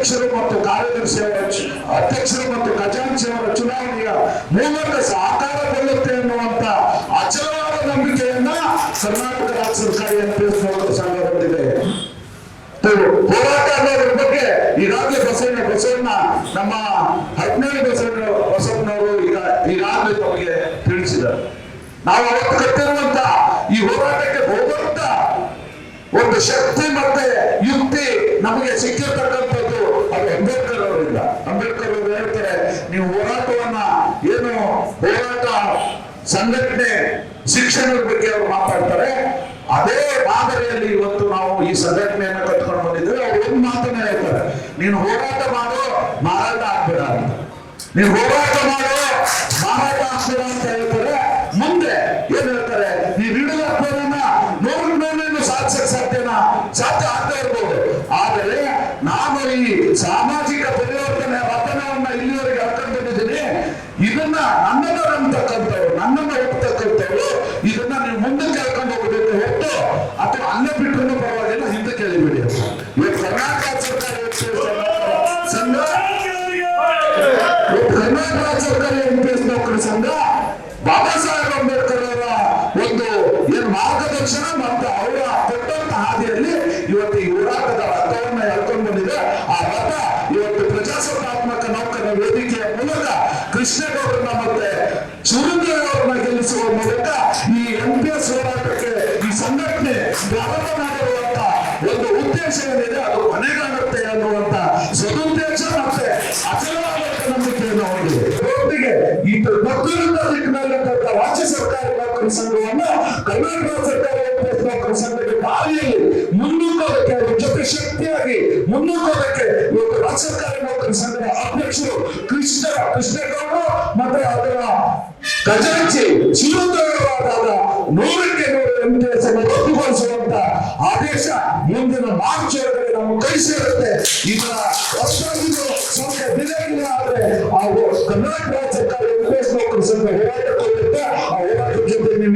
ಅಧ್ಯಕ್ಷರು ಮತ್ತು ಕಾರ್ಯದರ್ಶಿಯವರ ಅಧ್ಯಕ್ಷರು ಮತ್ತು ಖಜಾಂಚಿಯವರ ಚುನಾವಣೆಯ ಮೂಲಕ ಸಾಕಾರಗೊಳ್ಳುತ್ತೆ ಅನ್ನುವಂತ ಅಚಲವಾದ ನಂಬಿಕೆಯನ್ನ ಕರ್ನಾಟಕ ರಾಜ್ಯ ಸರ್ಕಾರ ಎನ್ಪಿಎಸ್ ಸಂಘ ಹೊಂದಿದೆ. ಹೋರಾಟ ಅನ್ನೋದ್ರ ಬಗ್ಗೆ ಈಗಾಗಲೇ ಬಸವಣ್ಣ ಬಸವಣ್ಣ, ನಮ್ಮ ಹದಿನೇಳು ಬಸವಣ್ಣ ಬಸವಣ್ಣವರು ಈಗ ಈಗಾಗಲೇ ತಮಗೆ ತಿಳಿಸಿದ್ದಾರೆ. ನಾವು ಅವತ್ತು ಕಟ್ಟಿರುವಂತ ಈ ಹೋರಾಟಕ್ಕೆ ಹೋಗುವಂತ ಒಂದು ಶಕ್ತಿ ಮತ್ತೆ ಯುಕ್ತಿ ನಮಗೆ ಸಿಕ್ಕಿರ್ತಕ್ಕಂಥ ನೀವು ಹೋರಾಟವನ್ನ ಏನು ಹೋರಾಟ ಸಂಘಟನೆ ಶಿಕ್ಷಣದ ಬಗ್ಗೆ ಅವರು ಮಾತಾಡ್ತಾರೆ. ಅದೇ ಮಾದರಿಯಲ್ಲಿ ಇವತ್ತು ನಾವು ಈ ಸಂಘಟನೆಯನ್ನ ಕಟ್ಕೊಂಡು ಬಂದಿದ್ದೇವೆ. ಅವ್ರು ಒಂದು ಮಾತನ್ನ ಹೇಳ್ತಾರೆ. ನೀನು ಹೋರಾಟ ಮಾಡೋ, ಮಾರಾಟ ಆಗ್ಬೇಡ ಅಂತ. ನೀನು ಹೋರಾಟ ಮಾಡೋ, ಮಾರಾಟ ಆಗ್ಬೇಡ ಅಂತ ಹೇಳ್ತಾರೆ. ಮುಂದೆ ಏನ್ ಹೇಳ್ತಾರೆ? ನೀವು ನೂರನ್ನು ಸಾಧಿಸಕ್ ಸಾಧ್ಯನಾ? ಅಲ್ಲೇ ಬಿಟ್ಟರು ಪರವಾಗಿಲ್ಲ ಹಿಂದೆ ಕೇಳಿಬಿಡಿ ಕರ್ನಾಟಕ ಸರ್ಕಾರ ಸಂಘ? ಕರ್ನಾಟಕ ಸರ್ಕಾರಿ ಎನ್ಪಿಎಸ್ ನೌಕರ ಸಂಘ? ಬಾಬಾ ಸಾಹೇಬ್ ಅಂಬೇಡ್ಕರ್ ಅವರ ಒಂದು ಏನ್ ಮಾರ್ಗದರ್ಶನ ಮತ್ತು ಅವರ ಕೊಟ್ಟಂತ ಹಾದಿಯಲ್ಲಿ ಇವತ್ತು ಈ ಹೋರಾಟದ ರಥವನ್ನ ಎಳ್ಕೊಂಡು ಬಂದಿದೆ. ಆ ರಥ ಇವತ್ತು ಪ್ರಜಾಸತ್ತಾತ್ಮಕ ನೌಕರ ವೇದಿಕೆಯ ಮೂಲಕ ಕೃಷ್ಣೇಗೌಡರನ್ನ ಮತ್ತೆ ಸಂಘಟನೆ ಪ್ರಾರಂಭ ಒಂದು ಉದ್ದೇಶ ಏನಿದೆ, ಅದು ಕೊನೆಗಾಗುತ್ತೆ ಅನ್ನುವಂತ ಸದುದ್ದೇಶ ಮತ್ತೆ ಅಚಲವಾದಂತ ನಂಬಿಕೆಯನ್ನು ಹೊಂದಿದೆ. ಒಟ್ಟಿಗೆ ಈ ಮತ್ತೊಂದು ದಿಕ್ಕಿನಲ್ಲಿರ್ತಕ್ಕಂಥ ರಾಜ್ಯ ಸರ್ಕಾರಿ ನೌಕರ ಸಂಘವನ್ನು ಕರ್ನಾಟಕ ಸರ್ಕಾರಿ ನೌಕರ ಸಂಘಕ್ಕೆ ದಾರಿಯಲ್ಲಿ ಮುನ್ನುಗ್ಗೋದಕ್ಕೆ ಅದ್ರ ಜೊತೆ ಶಕ್ತಿಯಾಗಿ ಮುನ್ನುಗ್ಗೋದಕ್ಕೆ ಇವತ್ತು ರಾಜ್ಯ ಸರ್ಕಾರಿ ನೌಕರ ಸಂಘದ ಅಧ್ಯಕ್ಷರು ಕೃಷ್ಣ ಕೃಷ್ಣೇಗೌಡರು ಮತ್ತೆ ಅದರ ಖಜಾಂಚಿ ಶಿವದೇವರಾದಾಗ ನೂರಕ್ಕೆ ನೂರು ರದ್ದುಗೊಳಿಸುವಂತ ಆದೇಶ ಮುಂದಿನ ಮಾರ್ಚ್ ಒಳಗಡೆ ನಮ್ಮ ಕೈ ಸೇರುತ್ತೆ. ಇದರ ಹೊಸದಾಗಿದ್ದು ಸ್ವಲ್ಪ ಇಲ್ಲ ಆದ್ರೆ ಆ ಕರ್ನಾಟಕ ಸರ್ಕಾರ ಸ್ವಲ್ಪ ಹೋರಾಟ ಕೊಟ್ಟಿರುತ್ತೆ ಆ ಹೋರಾಟದ ಜೊತೆ ನೀವು